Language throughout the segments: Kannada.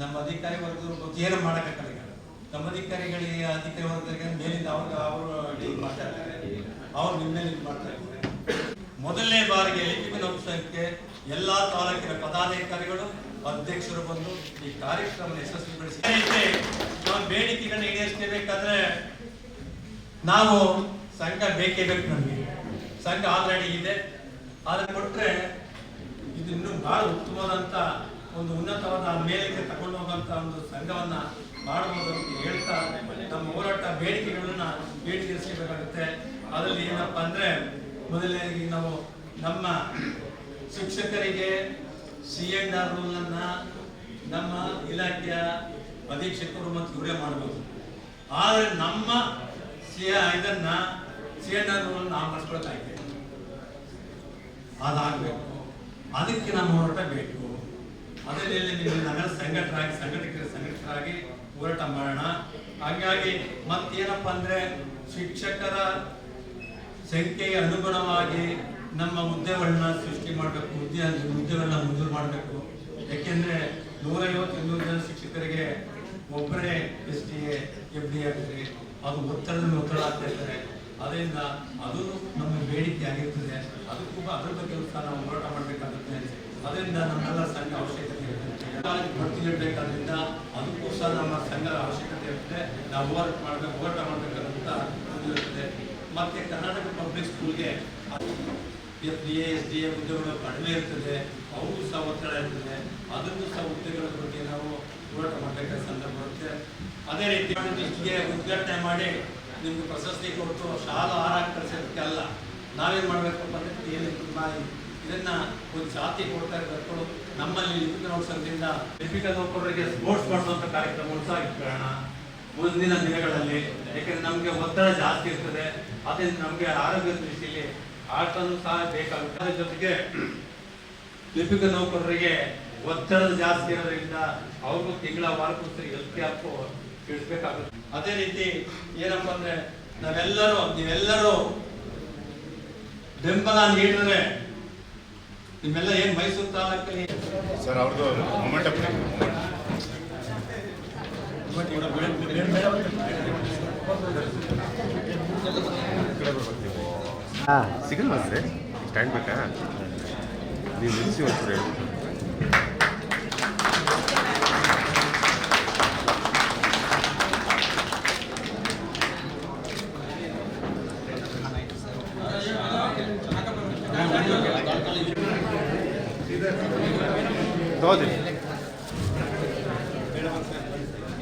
ನಮ್ಮ ಅಧಿಕಾರಿ ವರ್ಗದ ಬಗ್ಗೆ ಏನು ಮಾಡೋಕ್ಕಾಗಲ್ಲ ನಮ್ಮ ಅಧಿಕಾರಿಗಳಿಗೆ, ಅಧಿಕಾರಿ ವರ್ಗದವರಿಗೆ ಮೇಲಿಂದ ಅವ್ರಿಗೆ ಅವರು ಡೀಲ್ ಮಾತಾಡ್ತಾರೆ ಅವ್ರು ನಿಮ್ಮ ಮೇಲೆ ಮಾಡ್ತಾ ಇದ್ದಾರೆ. ಮೊದಲನೇ ಬಾರಿಗೆ ಲಿಪಿಕ ಸಂಸ್ಥೆ ಎಲ್ಲ ತಾಲೂಕಿನ ಪದಾಧಿಕಾರಿಗಳು, ಅಧ್ಯಕ್ಷರು ಬಂದು ಈ ಕಾರ್ಯಕ್ರಮ ಯಶಸ್ವಿಗೊಳಿಸಿ. ನಾವು ಬೇಡಿಕೆಗಳನ್ನ ಈಡೇರಿಸಬೇಕಾದ್ರೆ ನಾವು ಸಂಘ ಬೇಕೇ ಬೇಕು ನಮಗೆ. ಸಂಘ ಆಲ್ರೆಡಿ ಇದೆ. ಆದರೆ ಕೊಟ್ಟರೆ ಇದು ಇನ್ನೂ ಬಹಳ ಉತ್ತಮವಾದಂತ ಒಂದು ಉನ್ನತವಾದ ಮೇಲಕ್ಕೆ ತಗೊಂಡು ಹೋಗುವಂತ ಒಂದು ಸಂಘವನ್ನ ಮಾಡಬಹುದು ಅಂತ ಹೇಳ್ತಾ ನಮ್ಮ ಹೋರಾಟ ಬೇಡಿಕೆಗಳನ್ನ ಈಡೇರಿಸಬೇಕಾಗುತ್ತೆ ಅದರಲ್ಲಿ ಏನಪ್ಪಾ ಅಂದ್ರೆ ಮೊದಲನೇದಾಗಿ ನಾವು ನಮ್ಮ ಶಿಕ್ಷಕರಿಗೆ ಸಿ ಎಂಡ್ ಆರ್ ರೂಲ್ ನಮ್ಮ ಇಲಾಖೆಯ ಅಧೀಕ್ಷಕರು ಮತ್ತು ಇವರೇ ಮಾಡಬಹುದು ಆದ್ರೆ ನಮ್ಮ ಸಿ ಇದನ್ನ ಸಿ ಎಂಡ್ ಆರ್ ರೂಲ್ ನಾವು ಮಾಡಿಸ್ಕೊಳ್ತಾಯಿದ್ದೇವೆ ಅದಾಗಬೇಕು. ಅದಕ್ಕೆ ನಮ್ಮ ಹೋರಾಟ ಬೇಕು ಅದರಲ್ಲಿ ನೀವು ನಗರ ಸಂಘಟರಾಗಿ ಸಂಘಟಕರ ಸಂಘಟಕರಾಗಿ ಹೋರಾಟ ಮಾಡೋಣ. ಹಾಗಾಗಿ ಮತ್ತೇನಪ್ಪ ಅಂದ್ರೆ ಶಿಕ್ಷಕರ ಸಂಖ್ಯೆಗೆ ಅನುಗುಣವಾಗಿ ನಮ್ಮ ಹುದ್ದೆಗಳನ್ನ ಸೃಷ್ಟಿ ಮಾಡಬೇಕು, ಹುದ್ದೆ ಹುದ್ದೆಗಳನ್ನ ಮಂಜೂರು ಮಾಡಬೇಕು. ಯಾಕೆಂದ್ರೆ ನೂರೈವತ್ತು ಇನ್ನೂರು ಜನ ಶಿಕ್ಷಕರಿಗೆ ಒಬ್ಬರೇ ಎಸ್ ಟಿ ಎಫ್ ಡಿ ಆಗ್ತದೆ ಅದು ಒತ್ತಡದ ಒತ್ತಡ ಆಗ್ತಾ ಅದರಿಂದ ಅದು ನಮ್ಮ ಬೇಡಿಕೆ ಆಗಿರ್ತದೆ. ಅದಕ್ಕೂ ಅದ್ರ ಬಗ್ಗೆ ಸಹ ನಾವು ಹೋರಾಟ ಮಾಡಬೇಕಾಗುತ್ತೆ. ಅದರಿಂದ ನಮ್ಮೆಲ್ಲ ಸಂಘ ಅವಶ್ಯಕತೆ. ನೀಡಬೇಕಾದ್ರಿಂದ ಅದಕ್ಕೂ ಸಹ ನಮ್ಮ ಸಂಘದ ಅವಶ್ಯಕತೆ ಇರುತ್ತೆ. ನಾವು ಹೋರಾಟ ಮಾಡಬೇಕು, ಹೋರಾಟ ಮಾಡಬೇಕಂತ ಇರುತ್ತೆ. ಮತ್ತೆ ಕರ್ನಾಟಕ ಪಬ್ಲಿಕ್ ಸ್ಕೂಲ್ಗೆ S D S D A ಹುದ್ದೆಗಳು ಕಡಿಮೆ ಇರ್ತದೆ. ಅವು ಸಹ ಒತ್ತಡ ಇರ್ತದೆ. ಅದನ್ನು ಸಹ ಉದ್ಯೋಗಗಳ ಬಗ್ಗೆ ನಾವು ಹೋರಾಟ ಮಾಡಬೇಕಾದ ಸಂದರ್ಭ ಬರುತ್ತೆ ಅದೇ ರೀತಿ ಉದ್ಘಾಟನೆ ಮಾಡಿ ನಿಮ್ಗೆ ಪ್ರಶಸ್ತಿ ಕೊಟ್ಟು ಶಾಲಾ ಆಹಾರ ಕಳಿಸೋದಕ್ಕೆ ಅಲ್ಲ. ನಾವೇನು ಮಾಡಬೇಕಪ್ಪ ಅಂದರೆ ಏನು ಇದನ್ನ ಒಂದು ಜಾತಿ ಕೊಡ್ತಾರೆ ಕರ್ಕೊಂಡು ನಮ್ಮಲ್ಲಿ ಲಿಪಿಕ ಸಂಘದಿಂದ ಲಿಪಿಕ ನೌಕರರಿಗೆ ಸ್ಪೋರ್ಟ್ಸ್ ಮಾಡುವಂಥ ಕಾರ್ಯಕ್ರಮ ಸಹ ಮುಂದಿನ ದಿನಗಳಲ್ಲಿ. ಯಾಕಂದ್ರೆ ನಮಗೆ ಒತ್ತಡ ಜಾಸ್ತಿ ಇರ್ತದೆ. ಅದರಿಂದ ನಮಗೆ ಆರೋಗ್ಯ ದೃಷ್ಟಿಯಲ್ಲಿ ಆಟನೂ ಸಹ ಬೇಕಾಗುತ್ತೆ. ಜೊತೆಗೆ ಲಿಪಿಕ ನೌಕರರಿಗೆ ಒತ್ತಡ ಜಾಸ್ತಿ ಇರೋದ್ರಿಂದ ಅವ್ರಿಗೂ ತಿಂಗಳ ವಾರಕ್ಕೋಸ್ಕರ ಹೆಲ್ತ್ ಕ್ಯಾಂಪ್ ತಿಳಿಸ್ಬೇಕಾಗುತ್ತೆ. ಅದೇ ರೀತಿ ಏನಪ್ಪ ಅಂದ್ರೆ ನಾವೆಲ್ಲರೂ, ನೀವೆಲ್ಲರೂ ಬೆಂಬಲ ನೀಡಿದ್ರೆ ನಿಮ್ಮೆಲ್ಲ ಏನು ಮೈಸೂರು ತಾಲೂಕಲ್ಲಿ? ಸರ್ ಅವ್ರದ್ದು ಮೊಮೆಂಟ್ ಅಪ್ ಸಿಗಲ್ವಾ ಸರ್? ಸ್ಟ್ಯಾಂಡ್ ಬೇಕಾ? ನೀವು ನಿಲ್ಲಿಸಿ ಒಂಚೂರು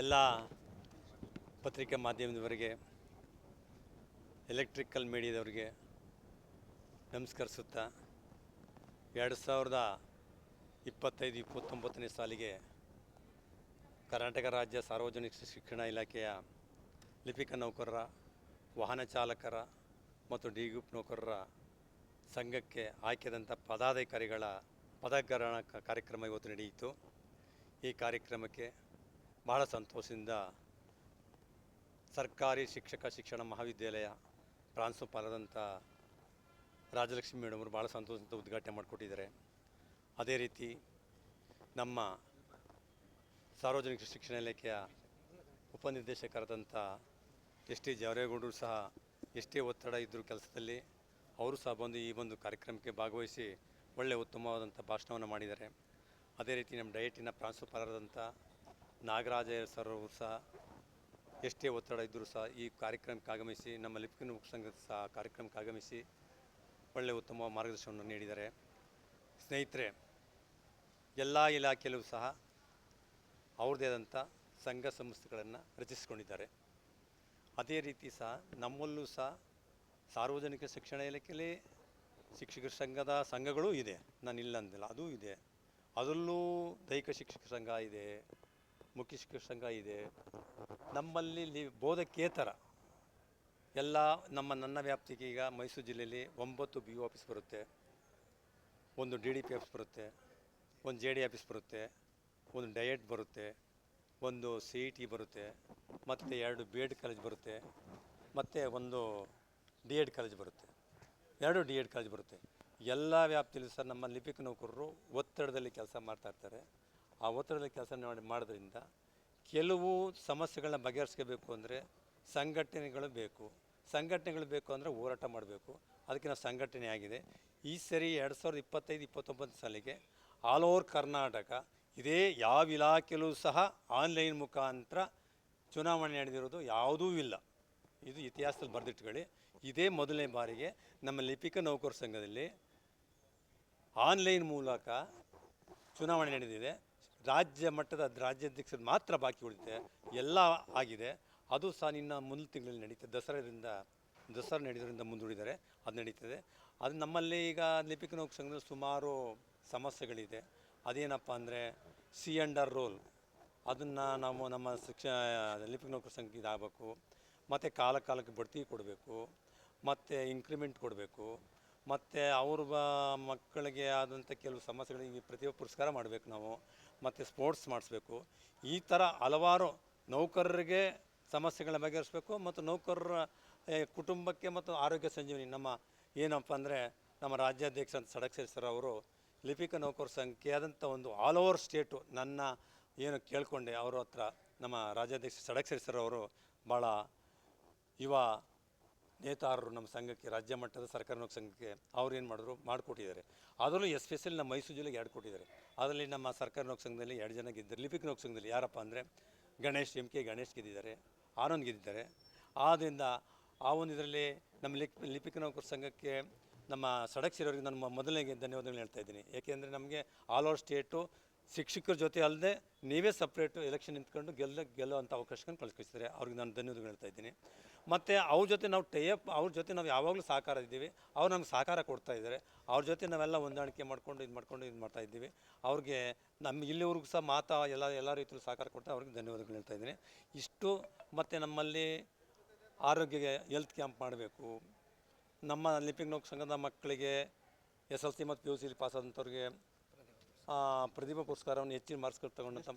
ಎಲ್ಲ ಪತ್ರಿಕಾ ಮಾಧ್ಯಮದವರಿಗೆ ಎಲೆಕ್ಟ್ರಿಕಲ್ ಮೀಡಿಯಾದವರಿಗೆ ನಮಸ್ಕರಿಸುತ್ತಾ, ಎರಡು ಸಾವಿರದ ಇಪ್ಪತ್ತೈದು, ಇಪ್ಪತ್ತೊಂಬತ್ತನೇ ಸಾಲಿಗೆ ಕರ್ನಾಟಕ ರಾಜ್ಯ ಸಾರ್ವಜನಿಕ ಶಿಕ್ಷಣ ಇಲಾಖೆಯ ಲಿಪಿಕ ನೌಕರರ, ವಾಹನ ಚಾಲಕರ ಮತ್ತು ಡಿ ಗ್ರೂಪ್ ನೌಕರರ ಸಂಘಕ್ಕೆ ಆಯ್ಕೆದಂಥ ಪದಾಧಿಕಾರಿಗಳ ಪದಗ್ರಹಣ ಕಾರ್ಯಕ್ರಮ ಇವತ್ತು ನಡೆಯಿತು. ಈ ಕಾರ್ಯಕ್ರಮಕ್ಕೆ ಬಹಳ ಸಂತೋಷದಿಂದ ಸರ್ಕಾರಿ ಶಿಕ್ಷಕ ಶಿಕ್ಷಣ ಮಹಾವಿದ್ಯಾಲಯ ಪ್ರಾಂಶುಪಾಲರಾದಂಥ ರಾಜಲಕ್ಷ್ಮಿ ಮೇಡಮ್ ಅವರು ಭಾಳ ಸಂತೋಷದಿಂದ ಉದ್ಘಾಟನೆ ಮಾಡಿಕೊಟ್ಟಿದ್ದಾರೆ. ಅದೇ ರೀತಿ ನಮ್ಮ ಸಾರ್ವಜನಿಕ ಶಿಕ್ಷಣ ಇಲಾಖೆಯ ಉಪನಿರ್ದೇಶಕರಾದಂಥ ಎಸ್ ಟಿ ಜವರೇಗೌಡರು ಸಹ ಎಷ್ಟೇ ಒತ್ತಡ ಇದ್ದರೂ ಕೆಲಸದಲ್ಲಿ. ಅವರು ಸಹ ಬಂದು ಈ ಒಂದು ಕಾರ್ಯಕ್ರಮಕ್ಕೆ ಭಾಗವಹಿಸಿ ಒಳ್ಳೆಯ ಉತ್ತಮವಾದಂಥ ಭಾಷಣವನ್ನು ಮಾಡಿದ್ದಾರೆ. ಅದೇ ರೀತಿ ನಮ್ಮ ಡಯಟಿನ ಪ್ರಾಂಶುಪಾಲರಾದಂಥ ನಾಗರಾಜ ಸರ್ ಅವರು ಸಹ ಎಷ್ಟೇ ಒತ್ತಡ ಇದ್ದರೂ ಸಹ ಈ ಕಾರ್ಯಕ್ರಮಕ್ಕೆ ಆಗಮಿಸಿ, ನಮ್ಮ ಲಿಪ್ಕಿನ ಸಂಘದ ಸಹ ಕಾರ್ಯಕ್ರಮಕ್ಕೆ ಆಗಮಿಸಿ ಒಳ್ಳೆಯ ಉತ್ತಮ ಮಾರ್ಗದರ್ಶನವನ್ನು ನೀಡಿದ್ದಾರೆ. ಸ್ನೇಹಿತರೆ, ಎಲ್ಲ ಇಲಾಖೆಯಲ್ಲೂ ಸಹ ಅವ್ರದ್ದೇ ಆದಂಥ ಸಂಘ ಸಂಸ್ಥೆಗಳನ್ನು ರಚಿಸಿಕೊಂಡಿದ್ದಾರೆ. ಅದೇ ರೀತಿ ಸಹ ನಮ್ಮಲ್ಲೂ ಸಹ ಸಾರ್ವಜನಿಕ ಶಿಕ್ಷಣ ಇಲಾಖೆಯಲ್ಲಿ ಶಿಕ್ಷಕರ ಸಂಘದ ಸಂಘಗಳು ಇದೆ. ನಾನು ಇಲ್ಲ ಅಂದಿಲ್ಲ, ಅದೂ ಇದೆ. ಅದರಲ್ಲೂ ದೈಹಿಕ ಶಿಕ್ಷಕ ಸಂಘ ಇದೆ, ಮುಖ್ಯ ಶಿಕ್ಷಕ ಸಂಘ ಇದೆ. ನಮ್ಮಲ್ಲಿ ಬೋಧಕೇತರ ಎಲ್ಲ ನಮ್ಮ ನನ್ನ ವ್ಯಾಪ್ತಿಗೆ ಈಗ ಮೈಸೂರು ಜಿಲ್ಲೆಯಲ್ಲಿ ಒಂಬತ್ತು ಬಿ ಆಫೀಸ್ ಬರುತ್ತೆ, ಒಂದು ಡಿ ಡಿ ಪಿ ಆಫೀಸ್ ಬರುತ್ತೆ, ಒಂದು ಜೆ ಡಿ ಆಫೀಸ್ ಬರುತ್ತೆ, ಒಂದು ಡಯಟ್ ಬರುತ್ತೆ, ಒಂದು ಸಿ ಇ ಟಿ ಬರುತ್ತೆ, ಮತ್ತು ಎರಡು ಬಿ ಎಡ್ ಕಾಲೇಜ್ ಬರುತ್ತೆ, ಮತ್ತು ಒಂದು ಡಿ ಎಡ್ ಕಾಲೇಜ್ ಬರುತ್ತೆ. ಎರಡು ಡಿ ಎಡ್ ಕಾಲೇಜ್ ಬರುತ್ತೆ. ಎಲ್ಲ ವ್ಯಾಪ್ತಿಯಲ್ಲಿ ಸರ್ ನಮ್ಮ ಲಿಪಿಕ ನೌಕರರು ಒತ್ತಡದಲ್ಲಿ ಕೆಲಸ ಮಾಡ್ತಾ ಇರ್ತಾರೆ. ಆ ಒತ್ತಡದಲ್ಲಿ ಕೆಲಸ ಮಾಡಿ ಮಾಡೋದ್ರಿಂದ ಕೆಲವು ಸಮಸ್ಯೆಗಳನ್ನ ಬಗೆಹರಿಸ್ಕೋಬೇಕು ಅಂದರೆ ಸಂಘಟನೆಗಳು ಬೇಕು. ಸಂಘಟನೆಗಳು ಬೇಕು ಅಂದರೆ ಹೋರಾಟ ಮಾಡಬೇಕು. ಅದಕ್ಕೆ ನಾವು ಸಂಘಟನೆ ಆಗಿದೆ. ಈ ಸರಿ ಎರಡು ಸಾವಿರದ ಇಪ್ಪತ್ತೈದು, ಇಪ್ಪತ್ತೊಂಬತ್ತು ಸಾಲಿಗೆ ಆಲ್ ಓವರ್ ಕರ್ನಾಟಕ ಇದೇ ಯಾವ ಇಲಾಖೆಯಲ್ಲೂ ಸಹ ಆನ್ಲೈನ್ ಮುಖಾಂತರ ಚುನಾವಣೆ ನಡೆದಿರೋದು ಯಾವುದೂ ಇಲ್ಲ. ಇದು ಇತಿಹಾಸದಲ್ಲಿ ಬರೆದಿಟ್ಕೊಳ್ಳಿ. ಇದೇ ಮೊದಲನೇ ಬಾರಿಗೆ ನಮ್ಮ ಲಿಪಿಕ ನೌಕರ ಸಂಘದಲ್ಲಿ ಆನ್ಲೈನ್ ಮೂಲಕ ಚುನಾವಣೆ ನಡೆದಿದೆ. ರಾಜ್ಯ ಮಟ್ಟದ ರಾಜ್ಯಾಧ್ಯಕ್ಷರು ಮಾತ್ರ ಬಾಕಿ ಉಳಿದಿದೆ. ಎಲ್ಲ ಆಗಿದೆ. ಅದು ಸಹ ನಿನ್ನ ಮುಂದಿನ ತಿಂಗಳಲ್ಲಿ ನಡೀತದೆ. ದಸರಾದಿಂದ, ದಸರಾ ನಡೆಯೋದ್ರಿಂದ ಮುಂದೂಡಿದ್ದಾರೆ. ಅದು ನಡೀತದೆ. ಅದು ನಮ್ಮಲ್ಲಿ ಈಗ ಲಿಪಿಕ ನೌಕರ ಸಂಘದಲ್ಲಿ ಸುಮಾರು ಸಮಸ್ಯೆಗಳಿದೆ. ಅದೇನಪ್ಪ ಅಂದರೆ ಸಿ ಅಂಡರ್ ರೋಲ್. ಅದನ್ನು ನಾವು ನಮ್ಮ ಶಿಕ್ಷ ಲಿಪಿಕ ನೌಕರ ಸಂಘ ಇದಾಗಬೇಕು. ಮತ್ತು ಕಾಲ ಕಾಲಕ್ಕೆ ಬಡ್ತಿ ಕೊಡಬೇಕು. ಮತ್ತು ಇನ್ಕ್ರಿಮೆಂಟ್ ಕೊಡಬೇಕು. ಮತ್ತು ಅವ್ರ ಮಕ್ಕಳಿಗೆ ಆದಂಥ ಕೆಲವು ಸಮಸ್ಯೆಗಳಿಗೆ ಪ್ರತಿಭಾ ಪುರಸ್ಕಾರ ಮಾಡಬೇಕು ನಾವು. ಮತ್ತು ಸ್ಪೋರ್ಟ್ಸ್ ಮಾಡಿಸ್ಬೇಕು. ಈ ಥರ ಹಲವಾರು ನೌಕರರಿಗೆ ಸಮಸ್ಯೆಗಳನ್ನ ಬಗೆಹರಿಸ್ಬೇಕು ಮತ್ತು ನೌಕರರ ಕುಟುಂಬಕ್ಕೆ ಮತ್ತು ಆರೋಗ್ಯ ಸಂಜೀವನಿ ನಮ್ಮ ಏನಪ್ಪ ಅಂದರೆ ನಮ್ಮ ರಾಜ್ಯಾಧ್ಯಕ್ಷ ಸಡಕ್ಷರಿ ಸರ್ ಅವರು ಲಿಪಿಕ ನೌಕರ ಸಂಖ್ಯೆ ಆದಂಥ ಒಂದು ಆಲ್ ಓವರ್ ಸ್ಟೇಟು ನನ್ನ ಏನು ಕೇಳಿಕೊಂಡೆ ಅವರ ಹತ್ರ ನಮ್ಮ ರಾಜ್ಯಾಧ್ಯಕ್ಷ ಸಡಕ್ ಸರ್ ಅವರು ಭಾಳ ಯುವ ನೇತಾರರು ನಮ್ಮ ಸಂಘಕ್ಕೆ, ರಾಜ್ಯ ಮಟ್ಟದ ಸರ್ಕಾರ ನೌಕರ ಸಂಘಕ್ಕೆ ಅವ್ರು ಏನು ಮಾಡಿದ್ರು? ಮಾಡಿಕೊಟ್ಟಿದ್ದಾರೆ. ಅದರಲ್ಲೂ ಎಸ್ಪೆಷಲಿ ನಮ್ಮ ಮೈಸೂರು ಜಿಲ್ಲೆಗೆ ಎರಡು ಕೊಟ್ಟಿದ್ದಾರೆ. ಅದರಲ್ಲಿ ನಮ್ಮ ಸರ್ಕಾರ ನೌಕರ ಸಂಘದಲ್ಲಿ ಎರಡು ಜನ ಗೆದ್ದರು ಲಿಪಿಕ್ ನೌಕರ ಸಂಘದಲ್ಲಿ ಯಾರಪ್ಪ ಅಂದರೆ ಗಣೇಶ್, ಎಂ ಕೆ ಗಣೇಶ್ ಗೆದ್ದಿದ್ದಾರೆ, ಆನಂದ್ ಗೆದ್ದಿದ್ದಾರೆ. ಆದ್ದರಿಂದ ಆ ಒಂದು ಇದರಲ್ಲಿ ನಮ್ಮ ಲಿಪ್ ಲಿಪಿಕ ನೌಕರ ಸಂಘಕ್ಕೆ ನಮ್ಮ ಸಡಕ್ಷರವರಿಗೆ ನಾನು ಮೊದಲನೇ ಧನ್ಯವಾದಗಳು ಹೇಳ್ತಾ ಇದ್ದೀನಿ. ಏಕೆಂದರೆ ನಮಗೆ ಆಲ್ ಓವರ್ ಸ್ಟೇಟು ಶಿಕ್ಷಕರ ಜೊತೆ ಅಲ್ಲದೆ ನೀವೇ ಸಪ್ರೇಟು ಎಲೆಕ್ಷನ್ ನಿಂತ್ಕೊಂಡು ಗೆಲ್ಲ ಅಂಥ ಅವಕಾಶಗಳನ್ನು ಕಲ್ಪಿಸ್ತಾರೆ ಅವ್ರಿಗೆ ನಾನು ಧನ್ಯವಾದಗಳು ಹೇಳ್ತಾ ಇದ್ದೀನಿ. ಮತ್ತು ಅವ್ರ ಜೊತೆ ನಾವು ಟೈಅಪ್ ಅವ್ರ ಜೊತೆ ನಾವು ಯಾವಾಗಲೂ ಸಹಕಾರ ಇದ್ದೀವಿ. ಅವ್ರು ನಮ್ಗೆ ಸಹಕಾರ ಕೊಡ್ತಾ ಇದ್ದಾರೆ. ಅವ್ರ ಜೊತೆ ನಾವೆಲ್ಲ ಹೊಂದಾಣಿಕೆ ಮಾಡ್ಕೊಂಡು, ಇದು ಮಾಡ್ಕೊಂಡು, ಇದು ಮಾಡ್ತಾ ಇದ್ದೀವಿ. ಅವ್ರಿಗೆ ನಮ್ಮ ಇಲ್ಲಿವರೆಗೂ ಸಹ ಮಾತಾ ಎಲ್ಲ ಎಲ್ಲ ರೀತಿಯಲ್ಲೂ ಸಹಕಾರ ಕೊಟ್ಟು ಅವ್ರಿಗೆ ಧನ್ಯವಾದಗಳು ಹೇಳ್ತಾ ಇದ್ದೀನಿ. ಇಷ್ಟು ಮತ್ತು ನಮ್ಮಲ್ಲಿ ಆರೋಗ್ಯ ಹೆಲ್ತ್ ಕ್ಯಾಂಪ್ ಮಾಡಬೇಕು. ನಮ್ಮ ಲಿಪಿಂಗ್ ನೋಕ್ ಸಂಘದ ಮಕ್ಕಳಿಗೆ ಎಸ್ ಎಲ್ ಸಿ ಮತ್ತು ಪಿ ಯು ಸಿಲಿ ಪಾಸಾದಂಥವ್ರಿಗೆ ಪ್ರತಿಭಾ ಪುರಸ್ಕಾರವನ್ನು ಹೆಚ್ಚಿನ ಮಾರ್ಕ್ಸ್ಗಳು ತಗೊಂಡಂಥ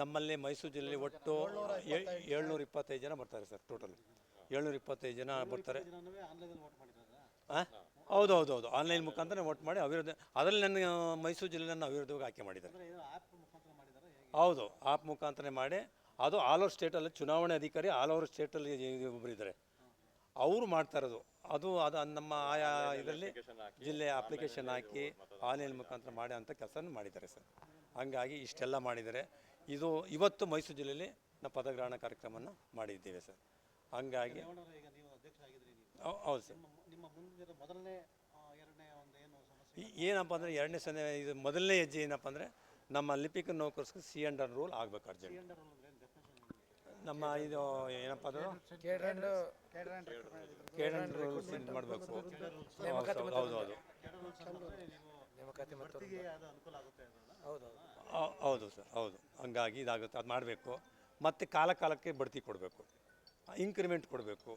ನಮ್ಮಲ್ಲಿ ಮೈಸೂರು ಜಿಲ್ಲೆಯಲ್ಲಿ ಒಟ್ಟು ಏಳ್ನೂರ ಇಪ್ಪತ್ತೈದು ಜನ ಬರ್ತಾರೆ ಸರ್ ಟೋಟಲ್ ಏಳ್ನೂರ ಇಪ್ಪತ್ತೈದು ಜನ ಬರ್ತಾರೆ. ಹಾಂ ಹೌದು ಹೌದು ಹೌದು ಆನ್ಲೈನ್ ಮುಖಾಂತರ ವೋಟ್ ಮಾಡಿ ಅವಿರೋಧ ಅದರಲ್ಲಿ ನನ್ನ ಮೈಸೂರು ಜಿಲ್ಲೆಯನ್ನು ಅವಿರೋಧವಾಗಿ ಆಯ್ಕೆ ಮಾಡಿದ್ದಾರೆ. ಹೌದು ಆಪ್ ಮುಖಾಂತರ ಮಾಡಿ. ಅದು ಆಲ್ ಓವರ್ ಸ್ಟೇಟಲ್ಲಿ ಚುನಾವಣೆ ಅಧಿಕಾರಿ ಆಲ್ ಓವರ್ ಸ್ಟೇಟಲ್ಲಿ ಒಬ್ಬರು ಇದ್ದಾರೆ. ಅವರು ಮಾಡ್ತಾ ಇರೋದು. ಅದು ಅದು ನಮ್ಮ ಆಯಾ ಇದರಲ್ಲಿ ಜಿಲ್ಲೆ ಅಪ್ಲಿಕೇಶನ್ ಹಾಕಿ ಆನ್ಲೈನ್ ಮುಖಾಂತರ ಮಾಡಿ ಅಂತ ಕೆಲಸ ಮಾಡಿದ್ದಾರೆ ಸರ್. ಹಂಗಾಗಿ ಇಷ್ಟೆಲ್ಲ ಮಾಡಿದ್ದಾರೆ. ಇದು ಇವತ್ತು ಮೈಸೂರು ಜಿಲ್ಲೆಯಲ್ಲಿ ನಾವು ಪದಗ್ರಹಣ ಕಾರ್ಯಕ್ರಮವನ್ನು ಮಾಡಿದ್ದೇವೆ ಸರ್. ಹಂಗಾಗಿ ಹೌದು ಸರ್. ನಿಮ್ಮ ಮುಂದಿನ ಮೊದಲನೇ ಎರಡನೇ ಒಂದು ಏನು ಸಮಸ್ಯೆ ಈ- ಏನಪ್ಪ ಅಂದರೆ ಎರಡನೇ ಸಂದೇ ಇದು ಮೊದಲನೇ ಹೆಜ್ಜೆ ಏನಪ್ಪ ಅಂದರೆ ನಮ್ಮ ಲಿಪಿಕ ನೌಕರ್ಸ್ಗೆ ಸಿ ಅಂಡರ್ ರೂಲ್ ಆಗಬೇಕು ಅರ್ಜೆಂಟ್ ನಮ್ಮ ಇದು ಏನಪ್ಪ ಅದು ರೂಲ್ಸ್ ಮಾಡಬೇಕು ಹೌದು ಹೌದು. ಹೌದು ಸರ್ ಹೌದು. ಹಂಗಾಗಿ ಇದಾಗುತ್ತೆ, ಅದು ಮಾಡಬೇಕು. ಮತ್ತು ಕಾಲ ಕಾಲಕ್ಕೆ ಬಡ್ತಿ ಕೊಡಬೇಕು. ಇನ್ಕ್ರಿಮೆಂಟ್ ಕೊಡಬೇಕು.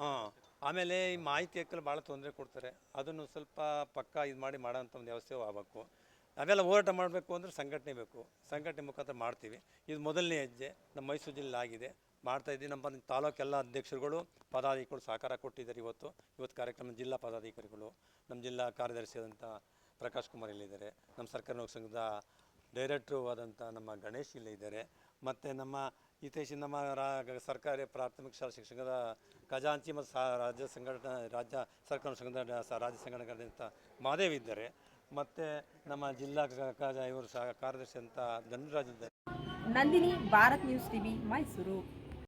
ಹಾಂ, ಆಮೇಲೆ ಈ ಮಾಹಿತಿ ಹಕ್ಕಲ್ಲಿ ಭಾಳ ತೊಂದರೆ ಕೊಡ್ತಾರೆ. ಅದನ್ನು ಸ್ವಲ್ಪ ಪಕ್ಕ ಇದು ಮಾಡಿ ಮಾಡೋಂಥ ಒಂದು ವ್ಯವಸ್ಥೆ ಆಗಬೇಕು. ಅವೆಲ್ಲ ಹೋರಾಟ ಮಾಡಬೇಕು ಅಂದರೆ ಸಂಘಟನೆ ಬೇಕು. ಸಂಘಟನೆ ಮುಖಾಂತರ ಮಾಡ್ತೀವಿ. ಇದು ಮೊದಲನೇ ಹೆಜ್ಜೆ. ನಮ್ಮ ಮೈಸೂರು ಜಿಲ್ಲೆ ಆಗಿದೆ. ಮಾಡ್ತಾ ಇದ್ದೀವಿ. ನಮ್ಮ ತಾಲೂಕೆಲ್ಲ ಅಧ್ಯಕ್ಷರುಗಳು ಪದಾಧಿಕಾರಿಗಳು ಸಹಕಾರ ಕೊಟ್ಟಿದ್ದಾರೆ ಇವತ್ತು. ಇವತ್ತು ಕಾರ್ಯಕ್ರಮ ಜಿಲ್ಲಾ ಪದಾಧಿಕಾರಿಗಳು. ನಮ್ಮ ಜಿಲ್ಲಾ ಕಾರ್ಯದರ್ಶಿಯಾದಂಥ ಪ್ರಕಾಶ್ ಕುಮಾರ್ ಇಲ್ಲಿದ್ದಾರೆ. ನಮ್ಮ ಸರ್ಕಾರ ಸಂಘದ ಡೈರೆಕ್ಟ್ರು ಆದಂಥ ನಮ್ಮ ಗಣೇಶ್ ಇಲ್ಲೇ ಇದ್ದಾರೆ. ಮತ್ತು ನಮ್ಮ ಹಿತೈಷಿ ನಮ್ಮ ರಾ ಸರ್ಕಾರಿ ಪ್ರಾಥಮಿಕ ಶಾಲಾ ಶಿಕ್ಷಕರ ಖಜಾಂಚಿ ಮತ್ತು ಸಾ ರಾಜ್ಯ ಸಂಘಟನೆ ರಾಜ್ಯ ಸರ್ಕಾರ ಸಂಘಟನೆ ರಾಜ್ಯ ರಾಜ್ಯ ಸಂಘಟನೆಗಳಿಂದ ಮಾದೇವ್ ಇದ್ದಾರೆ. ಮತ್ತು ನಮ್ಮ ಜಿಲ್ಲಾ ಇವರು ಸಹ ಕಾರ್ಯದರ್ಶಿ ಅಂತ ಧನರಾಜ್ ಇದ್ದಾರೆ. Nandini, Bharat news TV, Mysuru.